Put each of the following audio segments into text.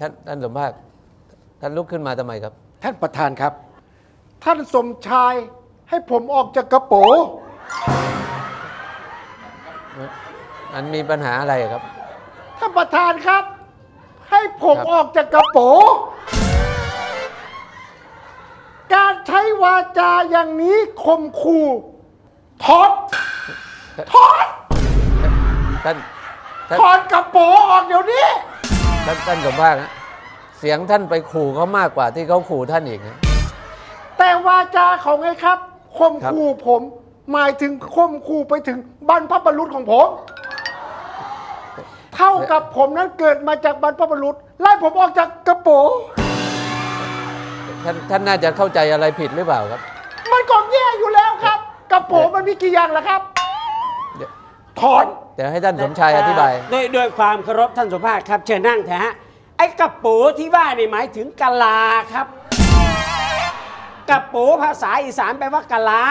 ท่านท่านสมภาคท่านลุกขึ้นมาทำไมครับ ท่านประธานครับ ท่านสมชายให้ผมออกจากกระโปรงมันมีปัญหาอะไรครับ ท่านประธานครับ ให้ผมครับ ออกจากกระโปรงการใช้วาจาอย่างนี้ข่มขู่ถอดถอดท่านท่านถอดกระโปรงออกเดี๋ยวนี้ ท่านท่านสมภาคนะเสียงท่านไปขู่เขามากกว่าที่เขาขู่ท่านอีกนะแต่วาจาเขาไงครับข่มครับ ขู่ผม หมายถึงข่มขู่ไปถึงบรรพบุรุษของผม เท่ากับผมนั้นเกิดมาจากบรรพบุรุษไล่ผมออกจากกระโปรงท่านท่านน่าจะเข้าใจอะไรผิดหรือเปล่าครับ มันก็แย่อยู่แล้วครับ กระโปรงมันมีกี่อย่างล่ะครับ เดี๋ยว ถอนเดี๋ยวให้ท่านสมชายอธิบายโดยโดยความเคารพท่านสุภาพครับ เชิญนั่งเถอะฮะไอ้กระปูที่ว่านี่หมายถึงกะลาครับกระปูภาษาอีสานแปลว่ากะลา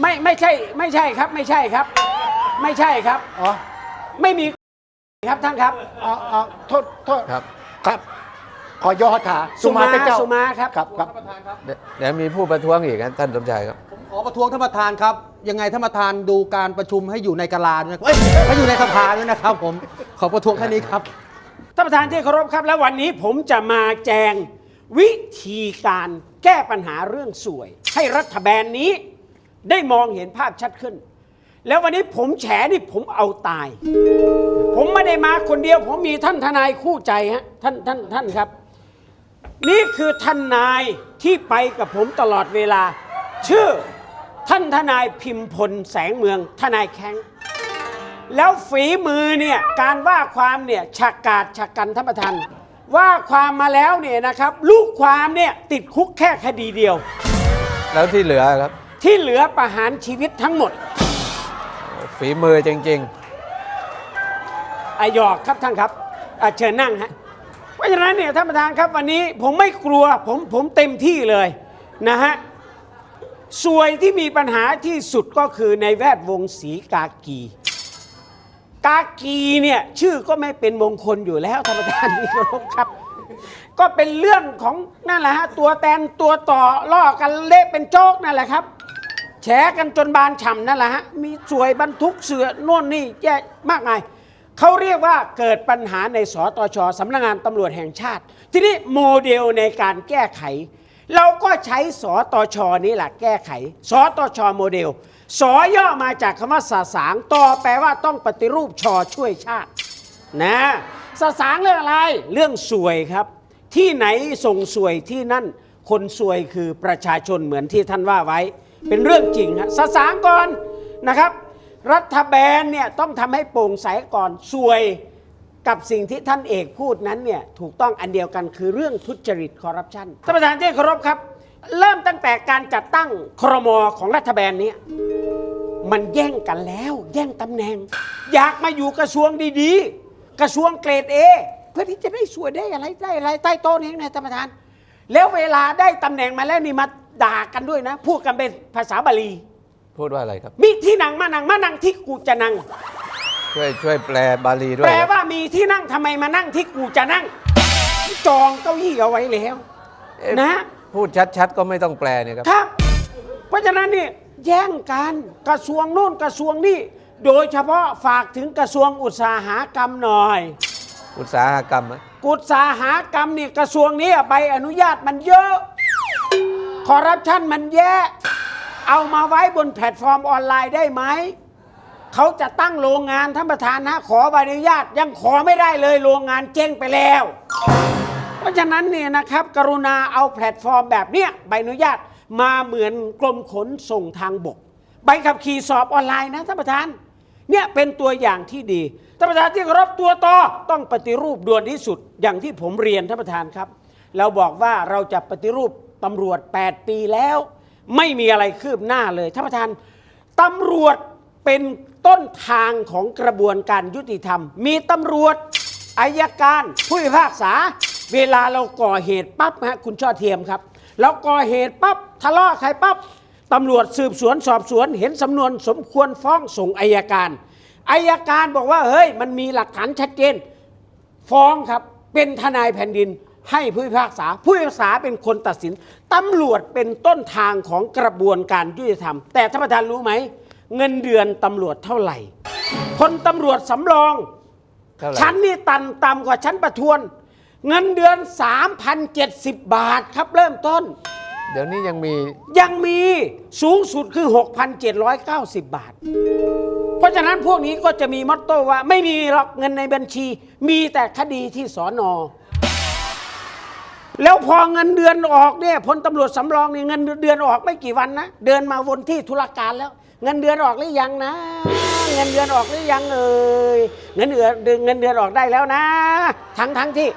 ไม่ไม่ใช่ไม่ใช่ครับ ไม่ใช่ครับ ไม่ใช่ครับอ๋อไม่มีครับท่านครับ อ๋ออ๋อโทษโทษครับ ครับ ขอย่อถาสุมาเป็นเจ้าสุมาครับ ครับครับ เดี๋ยวเดี๋ยวมีผู้ประท้วงอีกนะท่านสมชายครับผม ขอประท้วงท่านประธานครับ ยังไงท่านประธานดูการประชุมให้อยู่ในกาลาด้วยนะเอ้ยให้อยู่ในสภาด้วยนะครับ ผม ขอประท้วงแค่นี้ครับ ท่านประธานที่เคารพครับแล้ววันนี้ผมจะมาแจงวิธีการแก้ปัญหาเรื่องสวย ให้รัฐบาลนี้ได้มองเห็นภาพชัดขึ้น แล้ววันนี้ผมแฉนี่ผมเอาตาย ผมไม่ได้มาคนเดียว ผมมีท่านทนายคู่ใจฮะท่านท่านท่านครับ นี่คือท่านนายที่ไปกับผมตลอดเวลา ชื่อ ท่านทนายพิมพลแสงเมืองทนายแข้งแล้วฝีมือเนี่ยการว่าความเนี่ยฉากกาดฉากกันท่านประธานว่าความมาแล้วเนี่ยนะครับ ลูกความเนี่ยติดคุกแค่คดีเดียว แล้วที่เหลือครับ ที่เหลือประหารชีวิตทั้งหมด ฝีมือจริงอะหยอกครับท่านครับอะเชิญนั่งฮะเพราะฉะนั้นเนี่ยท่านประธานครับวันนี้ผมไม่กลัวผมผมเต็มที่เลยนะฮะ ส่วนที่มีปัญหาที่สุดก็คือในแวดวงสีกากี กากีเนี่ยชื่อก็ไม่เป็นมงคลอยู่แล้วท่านประธานที่เคารพครับ ก็เป็นเรื่องของนั่นแหละฮะตัวแตนตัวต่อล่อกันเละเป็นโจ๊กนั่นแหละครับแฉกันจนบานฉ่ำนั่นแหละฮะมีสวยบรรทุกเสือโน่นนี่แย่มากมายเขาเรียกว่าเกิดปัญหาในสตชสำนักงานตำรวจแห่งชาติ ทีนี้โมเดลในการแก้ไข เราก็ใช้สตชนี้แหละแก้ไข สตชโมเดลสอย่อมาจากคำว่าสาสางต่อแปลว่าต้องปฏิรูปชอช่วยชาตินะสสางเรื่องอะไร เรื่องสวยครับ ที่ไหนส่งสวยที่นั่น คนสวยคือประชาชนเหมือนที่ท่านว่าไว้ เป็นเรื่องจริงฮะสสางก่อนนะครับ รัฐบาลเนี่ยต้องทำให้โปร่งใสก่อนสวย กับสิ่งที่ท่านเอกพูดนั้นเนี่ยถูกต้องอันเดียวกันคือเรื่องทุจริตคอร์รัปชันท่านประธานที่เคารพครับ เริ่มตั้งแต่การจัดตั้งครมของรัฐบาลเนี้มันแย่งกันแล้ว แย่งตำแหน่ง อยากมาอยู่กระทรวงดีๆ กระทรวงเกรดเอเพื่อที่จะได้สวยได้อะไรได้อะไรใต้โต๊ะนี้นะท่านประธาน แล้วเวลาได้ตำแหน่งมาแล้วนี่มาด่ากันด้วยนะ พูดกันเป็นภาษาบาลีๆพูดว่าอะไรครับมีที่นั่งมานั่งมานั่งที่กูจะนั่ง ช่วยช่วยแปลบาลีด้วยแปลครับว่ามีที่นั่งทำไมมานั่งที่กูจะนั่ง จองเก้าอี้เอาไว้แล้ว เอ๊ะนะ พูดชัดๆ ก็ไม่ต้องแปลเนี่ยครับ ครับ เพราะฉะนั้นนี่แย่งกันกระทรวงโน่นกระทรวงนี่โดยเฉพาะฝากถึงกระทรวงอุตสาหกรรมหน่อย อุตสาหกรรมอะอุตสาหกรรมนี่กระทรวงนี้ใบอนุญาตมันเยอะ คอร์รัปชันมันแย่เอามาไว้บนแพลตฟอร์มออนไลน์ได้ไหม เขาจะตั้งโรงงานท่านประธานนะขอใบอนุญาตยังขอไม่ได้เลยโรงงานเจ๊งไปแล้ว เพราะฉะนั้นเนี่ยนะครับ กรุณาเอาแพลตฟอร์มแบบเนี้ยใบอนุญาตมาเหมือนกรมขนส่งทางบก ใบขับขี่สอบออนไลน์นะท่านประธานเนี่ยเป็นตัวอย่างที่ดีท่านประธานที่เคารพตัวต่อต้องปฏิรูปด่วนที่สุดอย่างที่ผมเรียนท่านประธานครับ เราบอกว่าเราจะปฏิรูปตำรวจ 8 ปีแล้ว ไม่มีอะไรคืบหน้าเลยท่านประธานตำรวจ เป็นต้นทางของกระบวนการยุติธรรม มีตำรวจอายการผู้พิพากษา เวลาเราก่อเหตุปั๊บฮะคุณช่อเทียมครับ เราก่อเหตุปั๊บทะเลาะใครปั๊บตำรวจสืบสวนสอบสวน เห็นสำนวนสมควรฟ้องส่งอายการอายการบอกว่าเฮ้ยมันมีหลักฐานชัดเจน ฟ้องครับเป็นทนายแผ่นดินให้ผู้พิพากษา ผู้พิพากษาเป็นคนตัดสินตำรวจเป็นต้นทางของกระบวนการยุติธรรม แต่ท่านประธานรู้ไหม เงินเดือนตำรวจเท่าไหร่ คนตำรวจสำรอง เท่าไหร่ ชั้นนี่ตันต่ำกว่าชั้นประทวน เงินเดือน 3,070 บาทครับเริ่มต้น เดี๋ยวนี้ยังมียังมีสูงสุดคือ 6,790 บาท เพราะฉะนั้นพวกนี้ก็จะมีมอตโต้ว่าไม่มีหรอกเงินในบัญชี มีแต่คดีที่สอนอ แล้วพอเงินเดือนออกเนี่ยพลตำรวจสำรองเนี่ยเงินเดือนออกไม่กี่วันนะ เดินมาวนที่ธุรการแล้ว เงินเดือนออกหรือยังนะ เงินเดือนออกหรือยังเอ่ยเงินเดือนเงินเดือนออกได้แล้วนะ ทั้งทั้งที่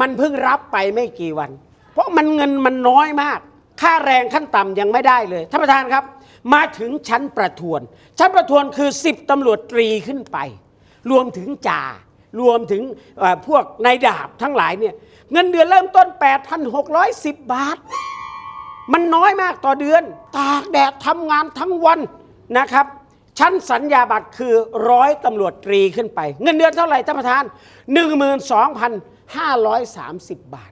มันเพิ่งรับไปไม่กี่วัน เพราะมันเงินมันน้อยมาก ค่าแรงขั้นต่ำยังไม่ได้เลยท่านประธานครับ มาถึงชั้นประทวน ชั้นประทวนคือ 10ตำรวจตรีขึ้นไป รวมถึงจ่ารวมถึงพวกนายดาบทั้งหลายเนี่ยเงินเดือนเริ่มต้น 8,610 บาท มันน้อยมากต่อเดือน ตากแดดทำงานทั้งวัน นะครับ ชั้นสัญญาบัตรคือร้อยตำรวจตรีขึ้นไป เงินเดือนเท่าไหร่ท่านประธาน 12,530 บาท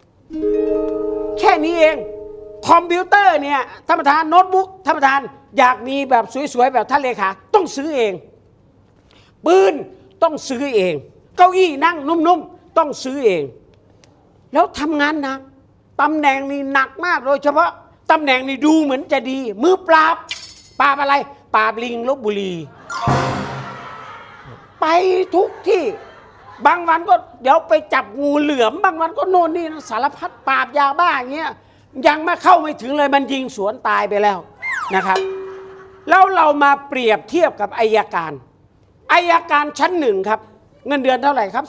แค่นี้เอง คอมพิวเตอร์เนี่ยท่านประธานโน้ตบุ๊กท่านประธานอยากมีแบบสวยๆ แบบท่านเลขาต้องซื้อเอง ปืนต้องซื้อเอง เก้าอี้นั่งนุ่มๆ ต้องซื้อเอง แล้วทำงานหนักตำแหน่งนี่หนักมากโดยเฉพาะตำแหน่งนี่ดูเหมือนจะดี มือปราบ ปราบอะไร ปราบลิงลบบุรี ไปทุกที่ บางวันก็เดี๋ยวไปจับงูเหลือม บางวันก็โน่นนี่สารพัดปราบยาบ้าอย่างเงี้ยยังม่เข้าไม่ถึงเลยมันยิงสวนตายไปแล้วนะครับ แล้วเรามาเปรียบเทียบกับอายการอายการชั้นหนึ่งครับ เงินเดือนเท่าไหร่ครับ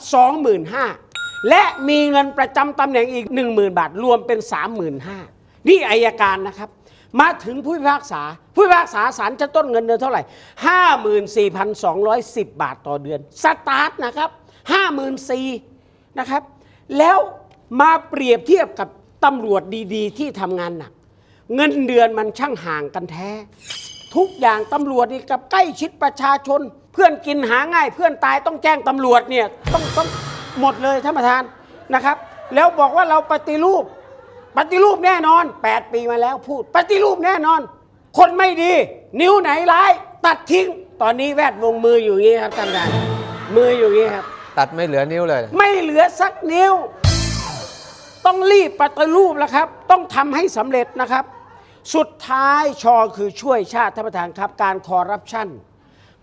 25,000และมีเงินประจำตำแหน่งอีก 10,000 บาท รวมเป็น 35,000นี่อายการนะครับ มาถึงผู้พิพากษา ผู้พิพากษาศาลชั้นต้นเงินเดือนเท่าไหร่ 54,210 บาทต่อเดือน สตาร์ทนะครับ 54,000นะครับ แล้วมาเปรียบเทียบกับตำรวจดีๆ ที่ทำงานหนัก เงินเดือนมันช่างห่างกันแท้ ทุกอย่างตำรวจนี่กับใกล้ชิดประชาชน เพื่อนกินหาง่าย เพื่อนตายต้องแจ้งตำรวจเนี่ยต้องต้องหมดเลยท่านประธานนะครับ แล้วบอกว่าเราปฏิรูป ปฏิรูปแน่นอน 8 ปีมาแล้วพูด ปฏิรูปแน่นอน คนไม่ดี นิ้วไหนร้าย ตัดทิ้ง ตอนนี้แวดวงมืออยู่อย่างนี้ครับท่านประธานมืออยู่อย่างนี้ครับ ตัดไม่เหลือนิ้วเลย ไม่เหลือสักนิ้ว ต้องรีบปฏิรูปแล้วครับ ต้องทำให้สำเร็จนะครับ สุดท้ายชอคือช่วยชาติท่านประธานครับ การคอร์รัปชัน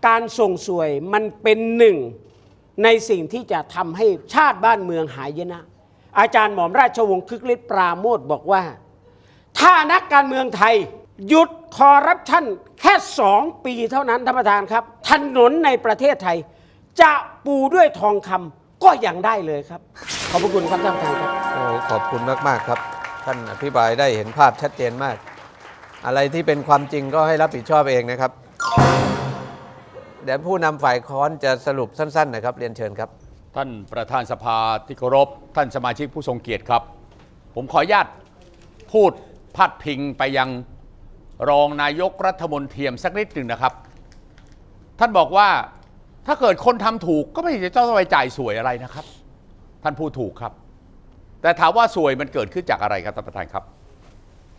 การส่งสวยมันเป็นหนึ่งในสิ่งที่จะทำให้ชาติบ้านเมืองหายนะ อาจารย์หมอมราชวงศ์คึกฤทธิ์ปราโมทบอกว่า ถ้านักการเมืองไทย หยุดคอร์รัปชันแค่สองปีเท่านั้นท่านประธานครับ ถนนในประเทศไทย จะปูด้วยทองคำก็ยังได้เลยครับ ขอบพระคุณครับท่านประธานครับโอ้ขอบคุณมาก ๆ ครับ ท่านอธิบายได้เห็นภาพชัดเจนมาก อะไรที่เป็นความจริงก็ให้รับผิดชอบเองนะครับ เดี๋ยวผู้นำฝ่ายค้อนจะสรุปสั้น ๆ นะครับ เรียนเชิญครับ ท่านประธานสภาที่เคารพท่านสมาชิกผู้ทรงเกียรติครับ ผมขออนุญาตพูดพัดพิงไปยังรองนายกรัฐมนตรีสักนิดหนึ่งนะครับ ท่านบอกว่าถ้าเกิดคนทำถูกก็ไม่จะต้องไปจ่ายสวยอะไรนะครับ ท่านพูดถูกครับ แต่ถามว่าสวยมันเกิดขึ้นจากอะไรครับท่านประธานครับ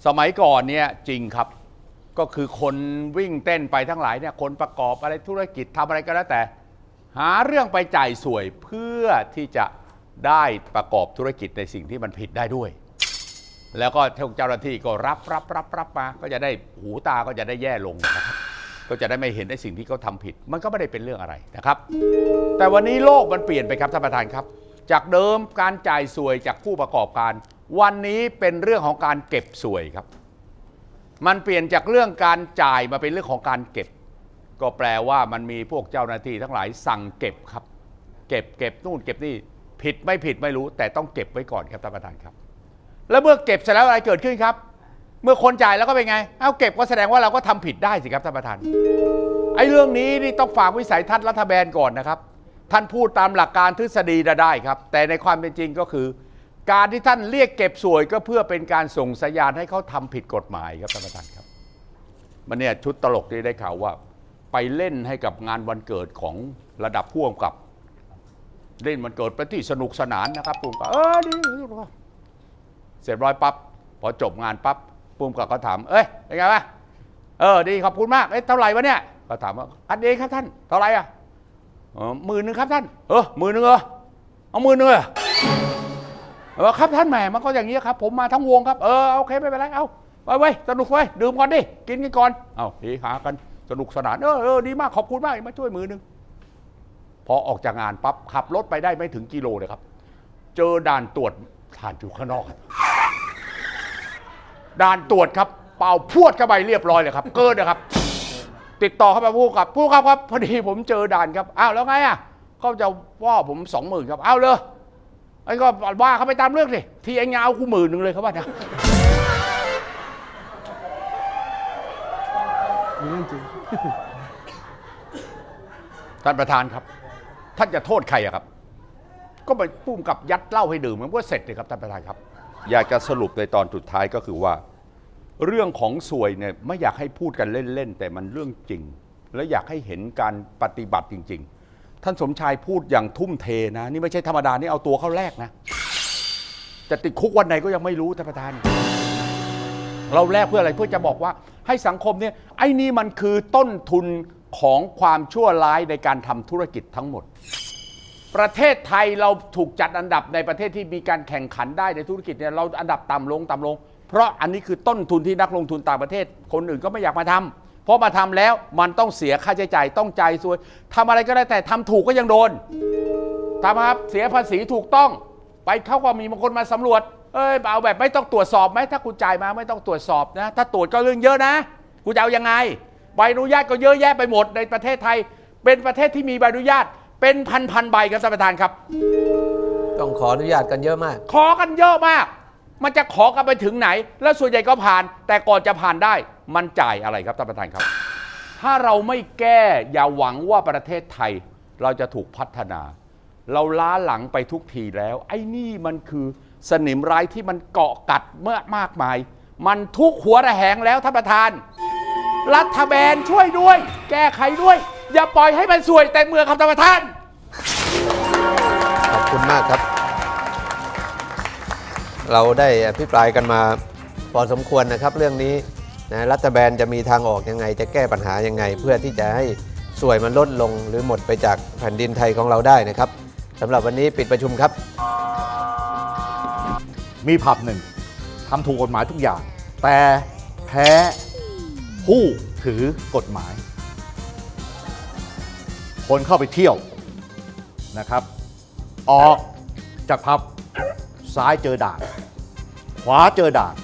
สมัยก่อนเนี่ยจริงครับก็คือคนวิ่งเต้นไปทั้งหลายเนี่ยคนประกอบอะไรธุรกิจทำอะไรก็แล้วแต่ หาเรื่องไปจ่ายสวยเพื่อที่จะได้ประกอบธุรกิจในสิ่งที่มันผิดได้ด้วย แล้วก็เจ้าหน้าที่ก็รับรับรับรับมา ก็จะได้หูตาก็จะได้แย่ลงนะครับก็จะได้ไม่เห็นในสิ่งที่เขาทำผิด มันก็ไม่ได้เป็นเรื่องอะไรนะครับ แต่วันนี้โลกมันเปลี่ยนไปครับท่านประธานครับ จากเดิมการจ่ายสวยจากผู้ประกอบการ วันนี้เป็นเรื่องของการเก็บสวยครับ มันเปลี่ยนจากเรื่องการจ่ายมาเป็นเรื่องของการเก็บ ก็แปลว่ามันมีพวกเจ้าหน้าที่ทั้งหลายสั่งเก็บครับ เก็บเก็บนู่นเก็บนี่ผิดไม่ผิดไม่รู้ แต่ต้องเก็บไว้ก่อนครับท่านประธานครับ แล้วเมื่อเก็บเสร็จแล้วอะไรเกิดขึ้นครับ เมื่อคนจ่ายแล้วก็เป็นไง เอาเก็บก็แสดงว่าเราก็ทำผิดได้สิครับท่านประธานไอ้เรื่องนี้นี่ต้องฝากวิสัยทัศน์รัฐบาลก่อนนะครับ ท่านพูดตามหลักการทฤษฎีน่ะได้ครับ แต่ในความเป็นจริงก็คือ การที่ท่านเรียกเก็บสวยก็เพื่อเป็นการส่งสัญญาณให้เขาทำผิดกฎหมายครับท่านประธานครับ มันเนี่ยชุดตลกที่ได้ข่าวว่า ไปเล่นให้กับงานวันเกิดของระดับพ่วงกับ เล่นมันเกิดไปที่สนุกสนานนะครับปุ้มก็เออดีเสร็จร้อยปั๊บพอจบงานปั๊บปุ้มก็ก็ถาม เอ้ยเป็นไงวะเออดีขอบคุณมากเอ้ยเท่าไหร่วะเนี่ยก็ถามว่าอันเองครับท่านเท่าไหร่อะหมื่นหนึ่งครับท่าน เออหมื่นหนึ่งเหรอเอาหมื่นหนึ่งเหรอเออครับท่านแหมมันก็อย่างนี้ครับ ผมมาทั้งวงครับ เออโอเคไม่เป็นไรเอาไปเว้ยสนุกเว้ยดื่มก่อนดิกินกันก่อนเอาเฮฮากัน สนุกสนานเออเออดีมากขอบคุณมากมาช่วยมือหนึ่งพอออกจากงานปั๊บขับรถไปได้ไม่ถึงกิโลเลยครับ เจอด่านตรวจผ่านอยู่ข้างนอกครับด่านตรวจครับ เป่าพวดเข้าไปเรียบร้อยเลยครับ เกินนะครับ ติดต่อเข้าไปผู้กับผู้ครับครับ พอดีผมเจอด่านครับอ้าวแล้วไงอะก็จะว่าผมสองหมื่นครับอ้าวเลยไอ้ก็ว่าเขาไปตามเรื่องสิที่ไอ้เงากูหมื่นหนึ่งเลยครับว่านะ มีเรื่องจริง ท่านประธานครับ ท่านจะโทษใครอะครับ ก็ไปปุ้มกับยัดเหล้าให้ดื่มมันก็เสร็จเลยครับท่านประธานครับ อยากจะสรุปในตอนสุดท้ายก็คือว่า เรื่องของสวยเนี่ยไม่อยากให้พูดกันเล่น ๆ แต่มันเรื่องจริง และอยากให้เห็นการปฏิบัติจริง ๆ ท่านสมชายพูดอย่างทุ่มเทนะ นี่ไม่ใช่ธรรมดานี่เอาตัวเข้าแลกนะ จะติดคุกวันไหนก็ยังไม่รู้ท่านประธาน เราแลกเพื่ออะไรเพื่อจะบอกว่า ให้สังคมเนี่ยไอ้นี่มันคือต้นทุนของความชั่วร้ายในการทำธุรกิจทั้งหมด ประเทศไทยเราถูกจัดอันดับในประเทศที่มีการแข่งขันได้ในธุรกิจเนี่ยเราอันดับต่ำลงต่ำลง เพราะอันนี้คือต้นทุนที่นักลงทุนต่างประเทศ คนอื่นก็ไม่อยากมาทำเพราะมาทำแล้วมันต้องเสียค่าใช้จ่ายต้องจ่ายสวนทำอะไรก็ได้แต่ทำถูกก็ยังโดนทำครับเสียภาษีถูกต้อง ไปเขาก็มีบางคนมาสำรวจ เอ้ยเอาแบบไม่ต้องตรวจสอบไหมถ้าคุณจ่ายมาไม่ต้องตรวจสอบนะ ถ้าตรวจก็เรื่องเยอะนะกูจะเอายังไงใบอนุญาตก็เยอะแยะไปหมดในประเทศไทย เป็นประเทศที่มีใบอนุญาตเป็นพันพันๆใบครับท่านประธานครับ ต้องขออนุญาตกันเยอะมาก ขอกันเยอะมาก มันจะขอกันไปถึงไหน แล้วส่วนใหญ่ก็ผ่าน แต่ก่อนจะผ่านได้ มันจ่ายอะไรครับท่านประธานครับ ถ้าเราไม่แก้อย่าหวังว่าประเทศไทยเราจะถูกพัฒนา เราล้าหลังไปทุกทีแล้ว ไอ้นี่มันคือ สนิมร้ายที่มันเกาะกัดเมื่อมากมาย มันทุกหัวระแหงแล้วท่านประธาน รัฐบาลช่วยด้วย แก้ไขด้วย อย่าปล่อยให้มันสวยแต่เมืองครับท่านประธาน ขอบคุณมากครับ เราได้อภิปรายกันมาพอสมควรนะครับ เรื่องนี้นะรัฐบาลจะมีทางออกยังไง จะแก้ปัญหายังไง เพื่อที่จะให้สวยมันลดลงหรือหมดไปจากแผ่นดินไทยของเราได้นะครับสำหรับวันนี้ปิดประชุมครับ มีผับหนึ่งทำถูกกฎหมายทุกอย่าง แต่แพ้ผู้ถือกฎหมาย คนเข้าไปเที่ยวนะครับ ออกจากผับซ้ายเจอด่าน ขวาเจอด่าน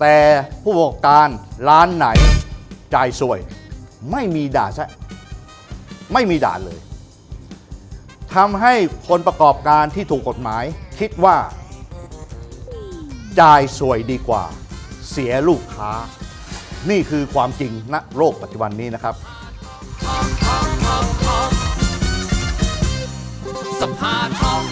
แต่ผู้ประกอบการร้านไหนจ่ายสวย ไม่มีด่านซะไม่มีด่านเลยทำให้คนประกอบการที่ถูกกฎหมาย คิดว่า จ่ายสวยดีกว่า เสียลูกค้า นี่คือความจริงณโลกปัจจุบันนี้นะครับ สภาทอง